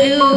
အလူ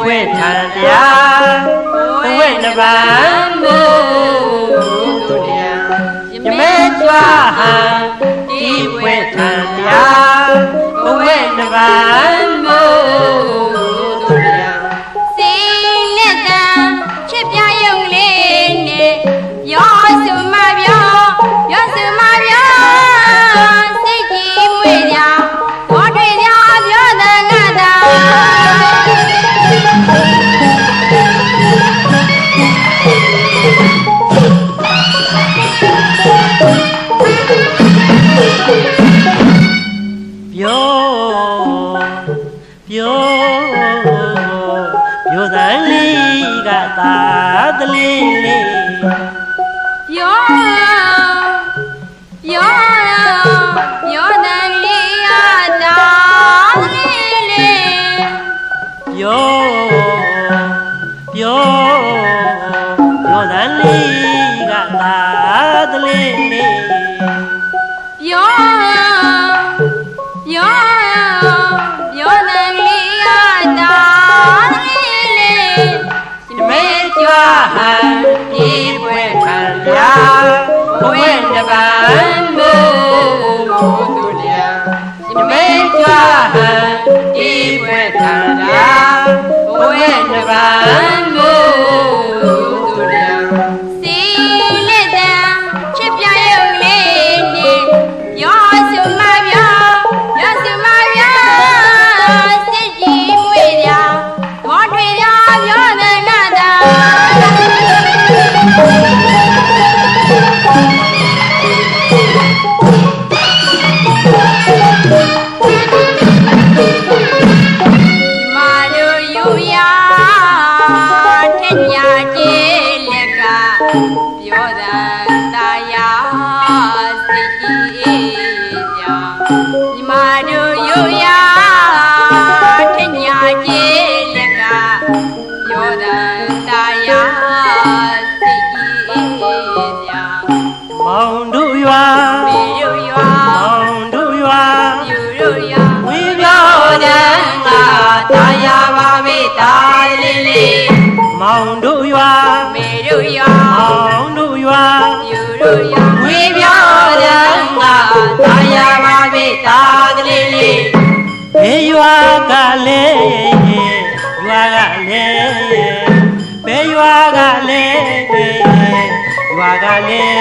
ခွဲ့ထာတရားဘဝနဗံဘုသူတရားယမေတွာဟံဒီခွဲ့ထာတရားဘဝနဗံ Bye. ကလည်းရွာကလည်းဘယ်ရွာကလည်းရွာကလည်း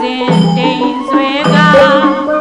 စဉ်တိမ်ဆွဲက